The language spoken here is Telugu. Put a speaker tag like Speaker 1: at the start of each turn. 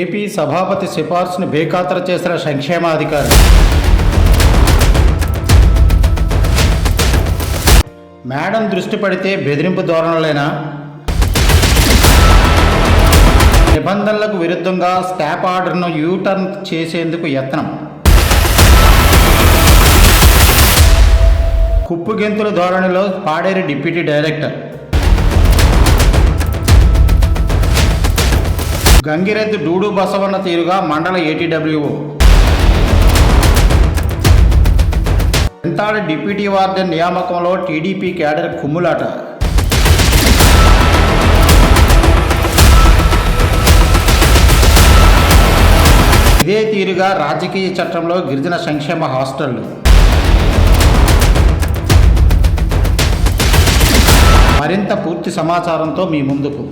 Speaker 1: ఏపీ సభాపతి సిఫార్సును బేఖాతరు చేసిన సంక్షేమాధికారి. మేడం దృష్టి పడితే బెదిరింపు ధోరణులైనా? నిబంధనలకు విరుద్ధంగా స్టాప్ ఆర్డర్ను యూటర్న్ చేసేందుకు యత్నం. కుప్పుగెంతుల ధోరణిలో పాడేరు డిప్యూటీ డైరెక్టర్. గంగిరెద్దు డూడు బసవన్న తీరుగా మండల ఏటీడబ్ల్యూఓ ఎంతాడు డిప్యూటీ వార్డెన్ నియామకంలో టీడీపీ క్యాడర్ కుమ్ములాట. ఇదే తీరుగా రాజకీయ చట్టంలో గిరిజన సంక్షేమ హాస్టళ్ళు మరింత పూర్తి సమాచారంతో మీ ముందుకు.